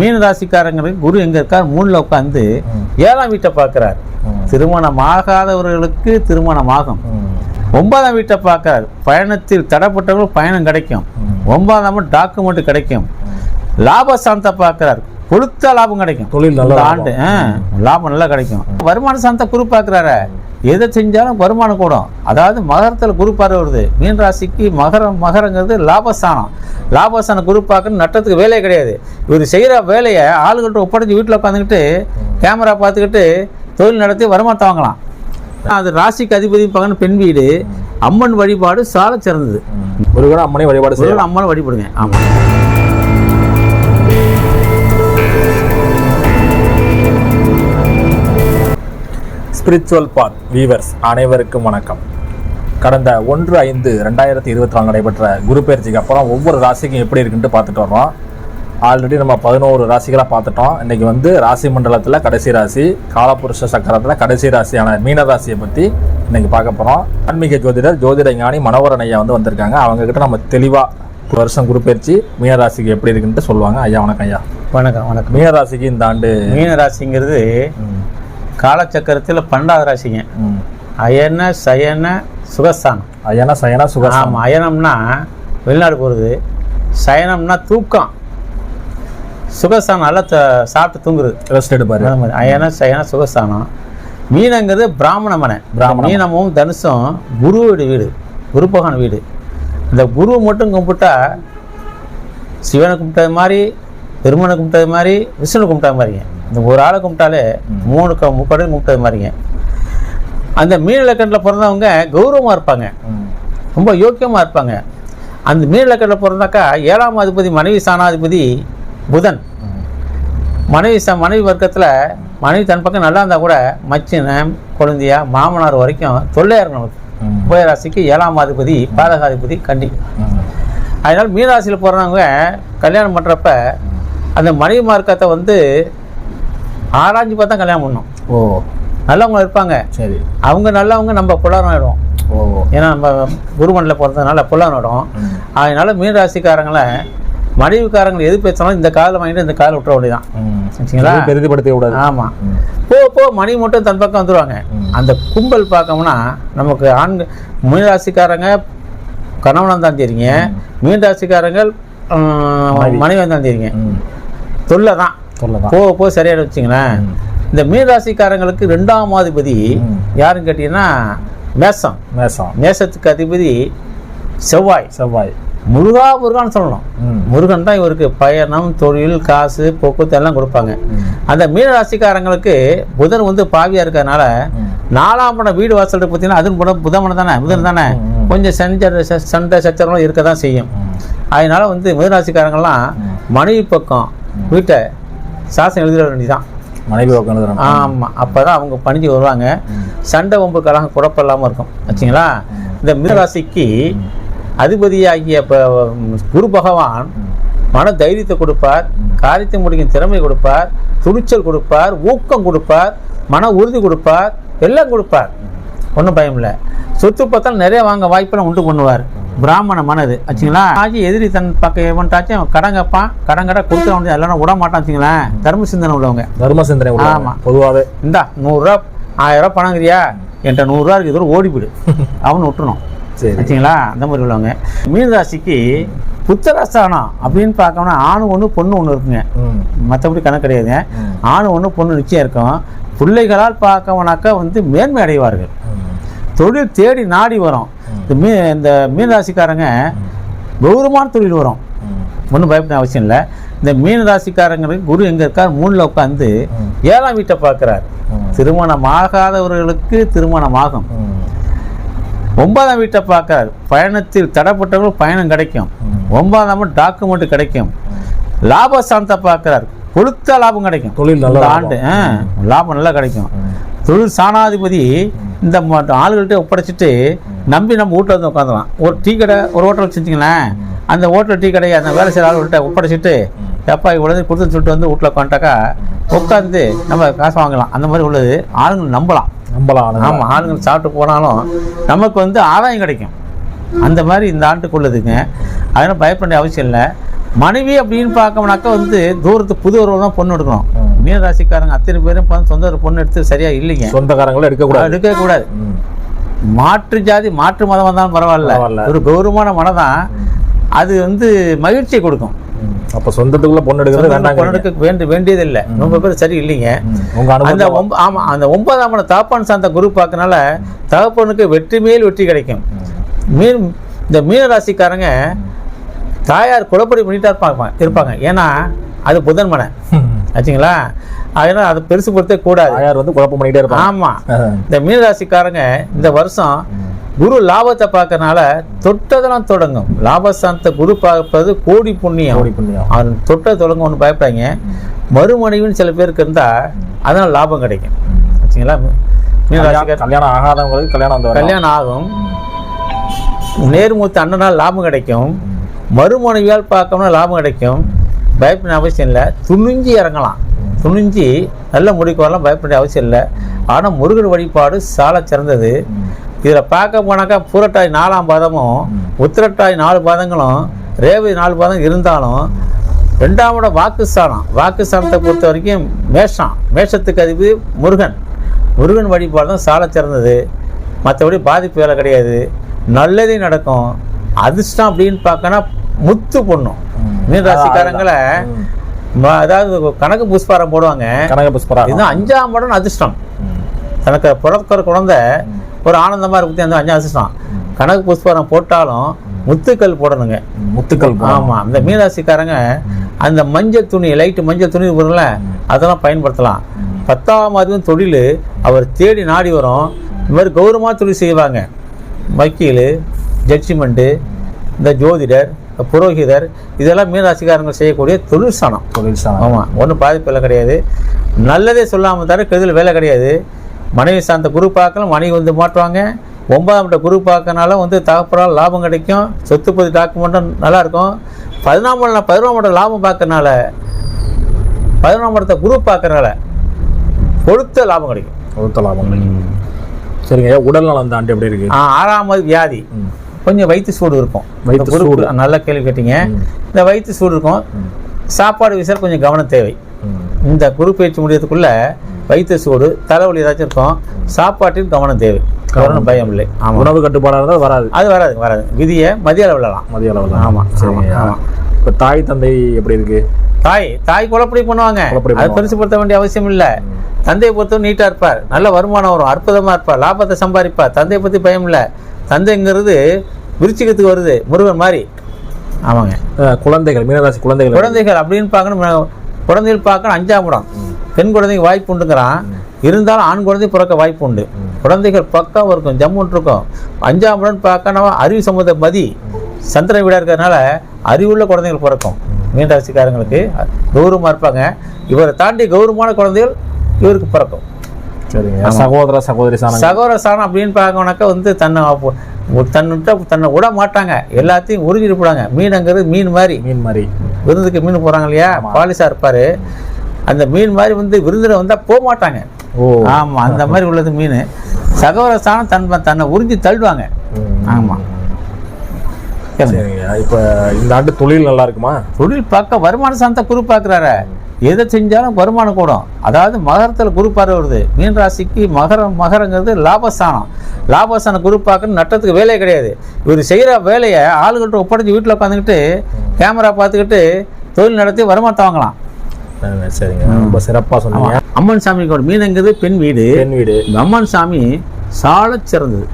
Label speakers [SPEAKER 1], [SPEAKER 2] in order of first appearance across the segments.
[SPEAKER 1] மீன ராசிக்காரங்களுக்கு குரு எங்க இருக்கார்? மூணுல உட்காந்து ஏழாம் வீட்டை பார்க்கிறார். திருமணம் ஆகாதவர்களுக்கு திருமணம் ஆகும். ஒன்பதாம் வீட்டை பார்க்கிறார். பயணத்தில் தடைப்பட்டவர்கள் பயணம் கிடைக்கும். ஒன்பதாம் டாக்குமெண்ட் கிடைக்கும். லாபஸ்தானத்தை பார்க்கிறார். கொடுத்த லாபம் கிடைக்கும்.
[SPEAKER 2] தொழில் நல்ல.
[SPEAKER 1] ஆண்டு லாபம் நல்லா கிடைக்கும். வருமான சாந்தத்தை குரு பார்க்குறாரு எதை செஞ்சாலும் வருமானம் கூடும். அதாவது மகரத்தில் குரு பார்வை வருது. மீன் ராசிக்கு மகரம் மகரங்கிறது லாபஸ்தானம். லாபஸ்தானம் குரு பார்க்கணும் நட்டத்துக்கு வேலையே கிடையாது. இவர் செய்கிற வேலையை ஆளுகிட்ட ஒப்படைஞ்சு வீட்டில் உட்காந்துக்கிட்டு கேமரா பார்த்துக்கிட்டு தொழில் நடத்தி வருமானத்தை வாங்கலாம். அது ராசிக்கு அதிபதி பார்க்கணும் பெண் வீடு. அம்மன் வழிபாடு சால சிறந்தது
[SPEAKER 2] ஒரு கூட அம்மனை வழிபாடு
[SPEAKER 1] அம்மனை வழிபடுங்க. ஆமாம்
[SPEAKER 2] ஸ்பிரிச்சுவல் பாத் வீவர்ஸ் அனைவருக்கும் வணக்கம். கடந்த ஒன்று ஐந்து ரெண்டாயிரத்தி இருபத்தி நாலு நடைபெற்ற குரு பயிற்சிக்கு அப்புறம் ஒவ்வொரு ராசிக்கும் எப்படி இருக்குன்ட்டு பார்த்துட்டு வர்றோம். ஆல்ரெடி நம்ம பதினோரு ராசிகளாக பார்த்துட்டோம். இன்னைக்கு வந்து ராசி மண்டலத்தில் கடைசி ராசி காலபுருஷ சக்கரத்தில் கடைசி ராசியான மீன ராசியை பற்றி இன்னைக்கு பார்க்க போகிறோம் ஆன்மீக ஜோதிடர் ஜோதிட ஞானி மனோகரன் ஐயா வந்து வந்திருக்காங்க. அவங்க கிட்ட நம்ம தெளிவாக வருஷம் குரு பயிற்சி மீன ராசிக்கு எப்படி இருக்குன்ட்டு சொல்லுவாங்க. ஐயா வணக்கம் ஐயா.
[SPEAKER 1] வணக்கம் வணக்கம்.
[SPEAKER 2] மீன ராசிக்கு இந்த ஆண்டு
[SPEAKER 1] மீன ராசிங்கிறது
[SPEAKER 2] ம்,
[SPEAKER 1] காலச்சக்கரத்தில் பன்னெண்டாவது ராசிங்க. அயன சயன சுகஸ்தானம்.
[SPEAKER 2] ஐயானா சயனா சுகசா
[SPEAKER 1] ஆமாம் அயனம்னா வெளிநாடு போகிறது சயனம்னா தூக்கம். சுகஸ்தானம் நல்லா த- சாப்பிட்டு தூங்குறது.
[SPEAKER 2] ரெஸ்ட் எடுப்பாரு.
[SPEAKER 1] அயன சயன சுகஸ்தானம். மீனங்கிறது பிராமண மனை.
[SPEAKER 2] பிராமண மனை.
[SPEAKER 1] மீனமும் தனுசும் குருவோட வீடு குரு பகவான் வீடு. இந்த குருவை மட்டும் கும்பிட்டா சிவனை கும்பிட்டது மாதிரி பெருமனை கும்பிட்டது மாதிரி விஷ்ணு கும்பிட்டது மாதிரிங்க இந்த ஒரு ஆளை கும்பிட்டாலே மூணு க முப்படையும் கும்பிட்டது மாதிரிங்க அந்த மீன இலக்கணத்தில் பிறந்தவங்க கௌரவமாக இருப்பாங்க. ரொம்ப யோக்கியமாக இருப்பாங்க அந்த மீன இலக்கணத்தில் பிறந்தாக்கா ஏழாம் அதிபதி மனைவி சாணாதிபதி புதன். மனைவி ச மனைவி வர்க்கத்தில் மனைவி தன் பக்கம் நல்லா இருந்தால் கூட மச்சினன் குழந்தையா மாமனார் வரைக்கும் தொல்லையாக இருக்கும் நமக்கு. உபயராசிக்கு ஏழாம் அதிபதி பாதகாதிபதி கண்டி. அதனால் மீனராசியில் பிறந்தவங்க கல்யாணம் பண்ணுறப்ப அந்த மனைவி மார்க்கத்தை வந்து ஆராய்ஞ்சு பார்த்தா கல்யாணம் பண்ணணும்
[SPEAKER 2] ஓ.
[SPEAKER 1] நல்லவங்க இருப்பாங்க.
[SPEAKER 2] சரி.
[SPEAKER 1] அவங்க நல்லவங்க நம்ம புலரம் ஆயிடுவோம்
[SPEAKER 2] ஓ.
[SPEAKER 1] ஏன்னா நம்ம குருமண்டில் பிறந்ததுனால புலரம் ஆயிடும். அதனால மீனராசிக்காரங்களை மனைவிக்காரங்களை எது பேசினாலும் இந்த காதில் வாங்கிட்டு இந்த காதில் விட்டுற வேண்டியதான்
[SPEAKER 2] இது பெரிதுபடுத்த கூடாது.
[SPEAKER 1] ஆமாம். போ போ மணி மட்டும் தன் பக்கம் வந்துடுவாங்க. அந்த கும்பல் பார்க்கோம்னா நமக்கு ஆண்கள் மீனராசிக்காரங்க கணவனாக தான் தெரியுங்க. மீனராசிக்காரங்க மனைவி. தான் தெரியுங்க. தொல்லை தான் போக போக சரியாயிடும் வச்சுங்களேன். இந்த மீனராசிக்காரங்களுக்கு ரெண்டாம் அதிபதி. யாருன்னு கேட்டீங்கன்னா மேசம்
[SPEAKER 2] மேசம்
[SPEAKER 1] மேசத்துக்கு அதிபதி செவ்வாய்
[SPEAKER 2] செவ்வாய்
[SPEAKER 1] முருகா முருகான்னு சொல்லணும். முருகன் தான் இவருக்கு பயணம் தொழில் காசு போக்குவரத்து எல்லாம் கொடுப்பாங்க. அந்த மீனராசிக்காரங்களுக்கு புதன் வந்து பாவியா இருக்கிறதுனால. நாலாம் படம் வீடு வாசல் பார்த்தீங்கன்னா அதுவும் கூட புதன் தானே புதன் தானே. கொஞ்சம் செஞ்ச ச- சண்டை சச்சரவும் இருக்க தான் செய்யும். அதனால வந்து மீனராசிக்காரங்கெல்லாம்
[SPEAKER 2] ம்.
[SPEAKER 1] மனைவி பக்கம் வீட்டை சாசனம் எழுதிட வேண்டியதான்
[SPEAKER 2] மனைவி உட்காந்து
[SPEAKER 1] ஆமாம் அப்போ தான் அவங்க பணிஞ்சு வருவாங்க. சண்டை வம்பு கலகம் குழப்பம் இல்லாமல் இருக்கும் வச்சுங்களா? இந்த மீனராசிக்கு அதிபதியாகிய குரு பகவான் மன தைரியத்தை கொடுப்பார் காரியத்தை முடிக்கும் திறமை கொடுப்பார் துணிச்சல் கொடுப்பார் ஊக்கம் கொடுப்பார் மன உறுதி கொடுப்பார் எல்லாம் கொடுப்பார். ஒன்றும் பயம் இல்லை சொத்து பத்தால் நிறைய வாங்க வாய்ப்பெல்லாம் உண்டு பண்ணுவார். பிராமண மனது வச்சுங்களா ஆகி எதிரி தன் பக்கம் எவன்ட்டாச்சும் கடன் கேட்பான் கடன் கடை கொடுத்து அவன் எல்லாம் விட மாட்டான் வச்சுங்களேன். தர்ம சிந்தனை உள்ளவங்க.
[SPEAKER 2] தர்ம சிந்தனை உள்ளவங்க.
[SPEAKER 1] ஆமா.
[SPEAKER 2] பொதுவாவே.
[SPEAKER 1] இந்தா நூறுரூவா ஆயிரம் ரூபா பணங்கிறியா என்கிட்ட நூறுரூவா இருக்கு இதோட ஓடிவிடு அவனு விட்டுணும்
[SPEAKER 2] சரி.
[SPEAKER 1] வச்சுங்களா அந்த மாதிரி உள்ளவங்க. மீன ராசிக்கு புத்தரஸ்தானம் அப்படின்னு பார்க்கணும்னா ஆணு ஒன்று பொண்ணு ஒன்று இருக்குங்க. மற்றபடி கணக்கு கிடையாதுங்க. ஆணு ஒன்று பொண்ணு நிச்சயம் இருக்கும். பிள்ளைகளால் பார்க்கவனாக்கா வந்து மேன்மை அடைவார்கள். தொழில் தேடி நாடி வரும். இந்த மீ இந்த மீனராசிக்காரங்க கௌரவமான தொழில் வரும். ஒன்றும் பயப்பட அவசியம் இல்லை. இந்த மீன ராசிக்காரங்களுக்கு குரு எங்கே இருக்கார்? மூணில் உட்காந்து. ஏழாம் வீட்டை பார்க்குறார். திருமணம் ஆகாதவர்களுக்கு திருமணம் ஆகும். ஒன்பதாம் வீட்டை பார்க்கறார். பயணத்தில் தடைப்பட்டவர்கள் பயணம் கிடைக்கும். ஒன்பதாம் டாக்குமெண்ட் கிடைக்கும். லாபஸ்தானத்தை பார்க்கறார். கொடுத்த லாபம் கிடைக்கும்.
[SPEAKER 2] தொழில் நல்ல.
[SPEAKER 1] ஆண்டு லாபம் நல்லா கிடைக்கும்.
[SPEAKER 2] ம்.
[SPEAKER 1] தொழில் சாணாதிபதி இந்த ஆளுகள்கிட்ட ஒப்படைச்சிட்டு நம்பி நம்ம வீட்டில் வந்து உட்காந்துலாம் ஒரு டீ கடை ஒரு ஹோட்டல் வச்சுருந்தீங்களேன் அந்த ஹோட்டல் டீ கடையை அந்த வேலை செய்கிற ஆளுகிட்ட ஒப்படைச்சிட்டு எப்பா இவ்வளோ கொடுத்து சொல்லிட்டு வந்து வீட்டில் உட்காந்துட்டாக்கா உட்காந்து நம்ம காசு வாங்கலாம் அந்த மாதிரி உள்ளது ஆளுங்க நம்பலாம்.
[SPEAKER 2] நம்பலாம்.
[SPEAKER 1] ஆமாம் ஆளுங்க சாப்பிட்டு போனாலும் நமக்கு வந்து ஆதாயம் கிடைக்கும். அந்த மாதிரி இந்த ஆண்டுக்கு உள்ளதுங்க. அதனால் பயப்பட வேண்டிய அவசியம் இல்லை. மனைவி அப்படின்னு பார்க்கணும்னாக்கா வந்து தூரத்து புது உறவு தான் பொண்ணு எடுக்கணும். மீனராசிக்காரங்க அத்தனை பேரும் சொந்த பொண்ணு எடுத்து சரியா இல்லைங்க.
[SPEAKER 2] சொந்தக்காரங்களும் எடுக்கக்கூடாது.
[SPEAKER 1] எடுக்கவே கூடாது
[SPEAKER 2] ம்.
[SPEAKER 1] மாற்று ஜாதி மாற்று மதம் வந்தாலும் பரவாயில்ல. ஒரு கௌரவமான மனம் தான் அது வந்து மகிழ்ச்சியை கொடுக்கும்.
[SPEAKER 2] அப்ப சொந்தத்துக்குள்ள பொண்ணு எடுக்கிறது வேண்டாங்க
[SPEAKER 1] பொண்ணு எடுக்க வேண்டிய வேண்டியதில்லை. ரொம்ப பேர் சரி இல்லைங்க. அந்த
[SPEAKER 2] அனுபவம்
[SPEAKER 1] ஒம்ப ஆமா அந்த ஒன்பதாம் இடம் தாப்பான் சார்ந்த குரு பார்க்கனால தகப்பனுக்கு வெற்றி மேல் வெற்றி கிடைக்கும். மீன் இந்த மீனராசிக்காரங்க தாயார் குலப்படி பண்ணிட்டா இருப்பாங்க இருப்பாங்க. ஏன்னா அது புதன் மனை ஆச்சுங்களா? அதனால அதை பெருசு படுத்த கூடாது.
[SPEAKER 2] தாயார் வந்து குழப்பம் பண்ணிட்டே இருப்பாங்க.
[SPEAKER 1] ஆமா.
[SPEAKER 2] ஆஹ்.
[SPEAKER 1] இந்த மீனராசிக்காரங்க இந்த வருஷம் குரு லாபத்தை பார்க்கறனால தொட்டதெல்லாம் தொடங்கும். லாபஸ்தானத்தை குரு பார்ப்பது கோடி புண்ணியம்.
[SPEAKER 2] கோடி புண்ணியம்.
[SPEAKER 1] அவன் தொட்ட தொடங்க ஒன்று பயப்படாங்க மறுமனைவின்னு சில பேருக்கு இருந்தா அதனால லாபம் கிடைக்கும். ஆச்சுங்களா? மீனராசிக்கார
[SPEAKER 2] கல்யாணம் ஆகாதவங்களுக்கு கல்யாணம்.
[SPEAKER 1] கல்யாணம் ஆகும். நேர்மூத்த அண்ணனால் லாபம் கிடைக்கும். மறுமனைவியால் பார்க்கணும்னா லாபம் கிடைக்கும். பயப்பட அவசியம் இல்லை. துணிஞ்சு இறங்கலாம். துணிஞ்சு நல்ல முடிக்கு வரலாம் பயப்பட அவசியம் இல்லை. ஆனால் முருகன் வழிபாடு சால சிறந்தது. இதில் பார்க்க போனாக்கா பூரட்டாய் நாலாம் பாதமும் உத்திரட்டாய் நாலு பாதங்களும் ரேவதி நாலு பாதம் இருந்தாலும் ரெண்டாவோட வாக்குஸ்தானம். வாக்குஸ்தானத்தை பொறுத்த வரைக்கும் மேஷம். மேஷத்துக்கு அதிபதி முருகன். முருகன் வழிபாடு தான் சால சிறந்தது. மற்றபடி பாதிப்பு வேலை கிடையாது. நல்லதே நடக்கும். அதிர்ஷ்டம் அப்படின்னு பார்க்கனா முத்து பொண்ணும். மீன் ராசிக்காரங்களை
[SPEAKER 2] ம்.
[SPEAKER 1] ம- அதாவது கணக்கு புஷ்பாரம் போடுவாங்க.
[SPEAKER 2] கனக புஷ்பரா
[SPEAKER 1] இதுதான் அஞ்சாம் படம் அதிர்ஷ்டம். தனக்கு பிறக்கிற குழந்தை ஒரு ஆனந்தமா இருக்கு அந்த அஞ்சாம் அதிர்ஷ்டம். கணக்கு புஷ்பாரம் போட்டாலும் முத்துக்கள் போடணுங்க.
[SPEAKER 2] முத்துக்கள் போடணும்.
[SPEAKER 1] ஆமா அந்த மீனராசிக்காரங்க அந்த மஞ்சள் துணி லைட்டு மஞ்சள் துணி போடுறல அதெல்லாம் பயன்படுத்தலாம். பத்தாம் அதிகம் தொழில் அவர் தேடி நாடி வரும். இந்த மாதிரி கௌரவமாக தொழில் செய்வாங்க. வக்கீல் ஜட்ஜ்மெண்ட்டு இந்த ஜோதிடர் புரோகிதர் இதெல்லாம் மீனராசிக்காரங்க செய்யக்கூடிய தொழில் ஸ்தானம்
[SPEAKER 2] தொழில் ஸ்தானம்.
[SPEAKER 1] ஆமாம் ஒன்றும் பாதிப்பு வேலை கிடையாது. நல்லதே சொல்லாமல் தர கெடுதல் வேலை கிடையாது. மனைவி சார்ந்த குரு பார்க்கலாம் மனைவி வந்து மாட்டுவாங்க. ஒன்பதாம் இட குரு பார்க்கனால வந்து தகப்பறால் லாபம் கிடைக்கும். சொத்து பதி டாக்குமெண்ட்டும் நல்லா இருக்கும் பதினாம் பதினொன்றாம் இடம் லாபம் பார்க்கறனால பதினொன்றாம் இடத்த குரு பார்க்கறனால கொடுத்த லாபம் கிடைக்கும்.
[SPEAKER 2] கொடுத்த லாபம் சரிங்க உடல் நலம் தாண்டி எப்படி இருக்கு?
[SPEAKER 1] ஆ, ஆறாமது வியாதி. கொஞ்சம் வயிற்று சூடு இருக்கும். குரு-
[SPEAKER 2] சூடு.
[SPEAKER 1] நல்ல கேள்வி கேட்டீங்க. இந்த வயிற்று சூடு இருக்கும். சாப்பாடு விஷயம் கொஞ்சம் கவனம் தேவை. இந்த குரு பயிற்சி முடியறதுக்குள்ள வயிற்று சூடு தலைவலி ஏதாச்சும் இருக்கும். சாப்பாட்டில் கவனம் தேவை. ஒன்றும் பயம் இல்லை. ஆமாம்
[SPEAKER 2] உணவு கட்டுப்பாடாக இருந்தால் வராது.
[SPEAKER 1] அது வராது வராது. விதியை மதிய அளவு விழலாம்
[SPEAKER 2] மதிய அளவில்
[SPEAKER 1] ஆமா,
[SPEAKER 2] சரிங்க.
[SPEAKER 1] ஆமா, ஆமா.
[SPEAKER 2] இப்போ தாய் தந்தை எப்படி இருக்கு?
[SPEAKER 1] தாய் தாய் குழப்படி பண்ணுவாங்க. அது பெருசுப்படுத்த வேண்டிய அவசியம் இல்லை. தந்தையை பொறுத்தவரை நீட்டாக இருப்பார். நல்ல வருமானம் வரும். அற்புதமாக இருப்பார். லாபத்தை சம்பாதிப்பார். தந்தையை பற்றி பயம் இல்லை. தந்தைங்கிறது விருச்சிகத்துக்கு வருது. முருகன் மாதிரி. ஆமாங்க.
[SPEAKER 2] குழந்தைகள் மீனராசி குழந்தைகள்.
[SPEAKER 1] குழந்தைகள் அப்படின்னு பார்க்கணும். குழந்தைகள் பார்க்கணும். அஞ்சாம் இடம். பெண் குழந்தைக்கு வாய்ப்பு உண்டுங்கிறான். இருந்தாலும் ஆண் குழந்தை பிறக்க வாய்ப்பு உண்டு. குழந்தைகள் பக்கம் இருக்கும். ஜம்முன் இருக்கும். அஞ்சாம் இடம் பார்க்கணும் அறிவு சம்மந்த மதி. சந்திரன் வீடாக இருக்கிறதுனால அறிவுள்ள குழந்தைகள் பிறக்கும். மீனராசிக்காரங்களுக்கு கௌரவமாக இருப்பாங்க. இவரை தாண்டி கௌரவமான குழந்தைகள் இவருக்கு பிறக்கும்.
[SPEAKER 2] சரிங்க. சகோதர சகோதரி சாணம்
[SPEAKER 1] சகோதர சாணம் அப்படின்னு பார்க்கணுனாக்கா வந்து தன்னை தன்னிட்ட தன்னை விட மாட்டாங்க. எல்லாத்தையும் உறிஞ்சிட்டு போடாங்க மீனுங்கிறது மீன் மாதிரி.
[SPEAKER 2] மீன் மாதிரி.
[SPEAKER 1] விருந்துக்கு மீன் போறாங்க இல்லையா? பாலிசா இருப்பாரு. அந்த மீன் மாதிரி வந்து விருந்தில் வந்தா போக மாட்டாங்க.
[SPEAKER 2] ஓ.
[SPEAKER 1] ஆமா அந்த மாதிரி உள்ளது மீன். சகோதர ஸ்தானம் தன் தன்னை உறிஞ்சி தள்ளுவாங்க.
[SPEAKER 2] ம்.
[SPEAKER 1] ஆமா.
[SPEAKER 2] சரிங்க. இப்போ இந்த ஆண்டு தொழில் நல்லா இருக்குமா?
[SPEAKER 1] தொழில் பார்க்க வருமான சாந்த குரு பார்க்குறாரு. எதை செஞ்சாலும் வருமானம் கூடும். அதாவது மகரத்தில் குரு பார்வை வருது. மீன் ராசிக்கு மகரம் மகரங்கிறது லாபஸ்தானம். லாபஸ்தானம் குரு பார்க்க நட்டத்துக்கு வேலையே கிடையாது. இவர் செய்கிற வேலையை ஆளுகிட்ட ஒப்படைச்சு வீட்டில் உட்காந்துக்கிட்டு கேமரா பார்த்துக்கிட்டு தொழில் நடத்தி வருமானத்தை வாங்கலாம்.
[SPEAKER 2] சரிங்க. ரொம்ப சிறப்பாக சொன்னீங்க.
[SPEAKER 1] அம்மன் சாமிக்கு மீனுங்கிறது பெண் வீடு.
[SPEAKER 2] பெண் வீடு.
[SPEAKER 1] அம்மன் சாமி சாலச் சிறந்தது.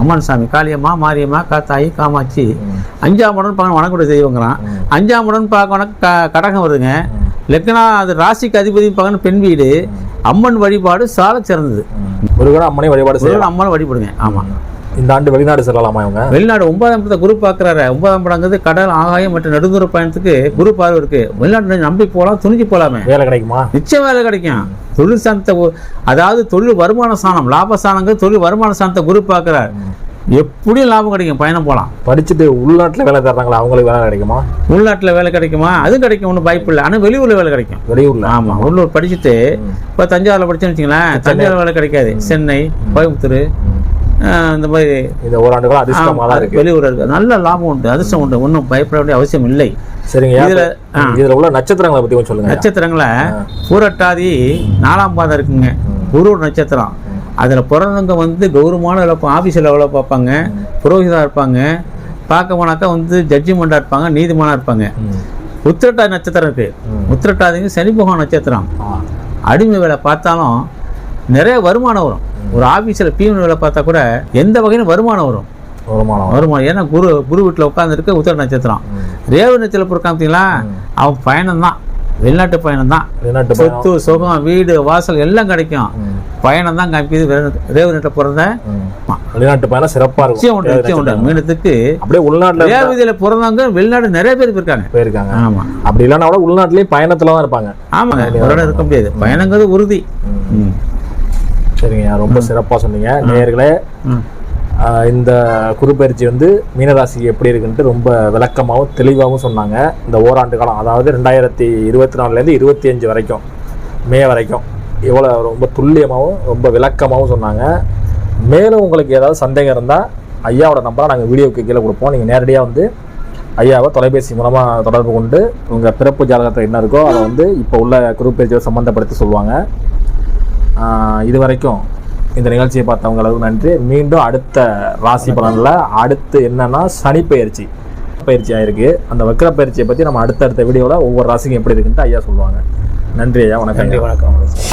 [SPEAKER 1] அம்மன் சாமி காளியம்மா மாரியம்மா காத்தாயி காமாட்சி. அஞ்சாம் உடன் பார்க்க வணக்கூடிய தெய்வங்கிறான் அஞ்சாம் உடன் பார்க்க வணக்க கடகம் வருதுங்க. லெக்கனா அது ராசிக்கு அதிபதி பார்க்கணும் பெண் வீடு அம்மன் வழிபாடு சாலச் சிறந்தது.
[SPEAKER 2] முருகன் அம்மனை வழிபாடு செய்யலாம்.
[SPEAKER 1] அம்மனை வழிபடுங்க. ஆமா.
[SPEAKER 2] இந்த ஆண்டு வெளிநாடு செல்லலாமா இவங்க?
[SPEAKER 1] வெளிநாடு ஒன்பதாம் படத்தை குரு பார்க்குறாரு. ஒன்பதாம் படங்கிறது கடல் ஆகாயம் மற்றும் நெடுந்தூர பயணத்துக்கு குரு பார்வை இருக்கு. வெளிநாட்டு நம்பி போகலாம் துணிஞ்சு போகலாமே
[SPEAKER 2] வேலை கிடைக்குமா?
[SPEAKER 1] நிச்சயம் வேலை கிடைக்கும். தொழில் ஒ- அதாவது தொழில் வருமான சாணம் லாப சாணங்கிறது தொழில் வருமான சாணத்தை குரு பார்க்குறார். எப்படியும் லாபம் கிடைக்கும் பயணம் போகலாம்.
[SPEAKER 2] படிச்சுட்டு உள்நாட்டுல வேலை தர்றாங்களா அவங்களுக்கு வேலை கிடைக்குமா?
[SPEAKER 1] உள்நாட்டில் வேலை கிடைக்குமா? அதுவும் கிடைக்கும் ஒன்றும் வாய்ப்பு இல்லை. ஆனால் வெளியூரில் வேலை கிடைக்கும்.
[SPEAKER 2] வெளியூர்ல?
[SPEAKER 1] ஆமாம் உள்ளூர் படிச்சுட்டு இப்போ தஞ்சாவூரில் படிச்சோன்னு வச்சுங்களேன் தஞ்சாவூர் வேலை கிடைக்காது. சென்னை கோயம்புத்தூர் இந்த மாதிரி.
[SPEAKER 2] இந்த ஓராண்டுகள் அதிர்ஷ்டமா தான் இருக்கு.
[SPEAKER 1] வெளியூர் இருக்கு. நல்ல லாபம் உண்டு அதிர்ஷ்டம் உண்டு. ஒன்றும் பயப்பட வேண்டிய அவசியம் இல்லை.
[SPEAKER 2] சரிங்க
[SPEAKER 1] இதுல,
[SPEAKER 2] இதுல உள்ள நட்சத்திரங்களை பத்தி கொஞ்சம் சொல்லுங்க.
[SPEAKER 1] நட்சத்திரங்களை பூரட்டாதி நாலாம் பாதம் இருக்குங்க. குரு நட்சத்திரம். அதில் பிறந்தவங்க வந்து கௌரவமான வேலை ஆஃபீஸில் வேலை பார்ப்பாங்க. புரோகிதா இருப்பாங்க. பார்க்க போனாக்கா வந்து ஜட்ஜிமெண்டாக இருப்பாங்க நீதிமானாக இருப்பாங்க.
[SPEAKER 2] ம்.
[SPEAKER 1] உத்திரட்டாதி நட்சத்திரம் இருக்கு. உத்திரட்டாதிங்க சனி பகவான் நட்சத்திரம். அடிமை வேலை பார்த்தாலும் நிறைய வருமானம் வரும். ஒரு ஆஃபீஸில் பியூன் வேலை பார்த்தா கூட எந்த வகையிலும் வருமானம் வரும்.
[SPEAKER 2] வருமானம்
[SPEAKER 1] வருமானம். ஏன்னா குரு குரு வீட்டில் உட்காந்துருக்கு உத்திர நட்சத்திரம். ரேவ நட்சத்திரம் பார்த்தீங்களா? அவன் பயணம் தான் வெளிநாட்டு பயணம் தான்.
[SPEAKER 2] வெளிநாட்டு.
[SPEAKER 1] சொத்து சுகம் வீடு வாசல் எல்லாம் கிடைக்கும். பயணம் தான் காமிக்குது ரேவ- ரேவ நட்சத்திரம் பிறந்த.
[SPEAKER 2] வெளிநாட்டு பயணம் சிறப்பா
[SPEAKER 1] நிச்சயம்
[SPEAKER 2] இருக்கும்
[SPEAKER 1] உண்டு. நிச்சயம் உண்டு. மீனத்துக்கு
[SPEAKER 2] அப்படியே உள்நாட்டுல
[SPEAKER 1] ரேவதியில் பிறந்தவங்க வெளிநாடு நிறைய பேர் இருக்காங்க
[SPEAKER 2] போயிருக்காங்க.
[SPEAKER 1] ஆமா.
[SPEAKER 2] அப்படி இல்லைன்னா கூட உள்நாட்டுலயும் பயணத்துல தான் இருப்பாங்க.
[SPEAKER 1] ஆமாங்க ஒரு இருக்க முடியாது. பயணங்கிறது உறுதி.
[SPEAKER 2] சரிங்க. ரொம்ப சிறப்பா சொன்னீங்க. ஆஹ் இந்த குருப்பெயர்ச்சி வந்து மீனராசி எப்படி இருக்குன்ட்டு ரொம்ப விளக்கமாகவும் தெளிவாகவும் சொன்னாங்க. இந்த ஓராண்டு காலம் அதாவது ரெண்டாயிரத்தி இருபத்தி நாலுலேருந்து இருபத்தி அஞ்சு வரைக்கும் மே வரைக்கும் இவ்வளோ ரொம்ப துல்லியமாகவும் ரொம்ப விளக்கமாகவும் சொன்னாங்க. மேலும் உங்களுக்கு ஏதாவது சந்தேகம் இருந்தால் ஐயாவோட நம்பரை நாங்கள் வீடியோக்கு கீழே கொடுப்போம். நீங்கள் நேரடியாக வந்து ஐயாவை தொலைபேசி மூலமாக தொடர்பு கொண்டு உங்கள் பிறப்பு ஜாதகத்தில் என்ன இருக்கோ அதை வந்து இப்போ உள்ள குருப்பெயர்ச்சியை சம்மந்தப்படுத்தி சொல்லுவாங்க. இது வரைக்கும் இந்த நிகழ்ச்சியை பார்த்தவங்களுக்கு நன்றி. மீண்டும் அடுத்த ராசி பலனில் அடுத்து என்னன்னா சனி பயிற்சி. பயிற்சி ஆயிருக்கு. அந்த வக்கர பயிற்சியை பற்றி நம்ம அடுத்தடுத்த வீடியோவில் ஒவ்வொரு ராசிக்கும் எப்படி இருக்குன்ட்டு ஐயா சொல்லுவாங்க. நன்றி ஐயா வணக்கம்
[SPEAKER 1] நன்றி வணக்கம்.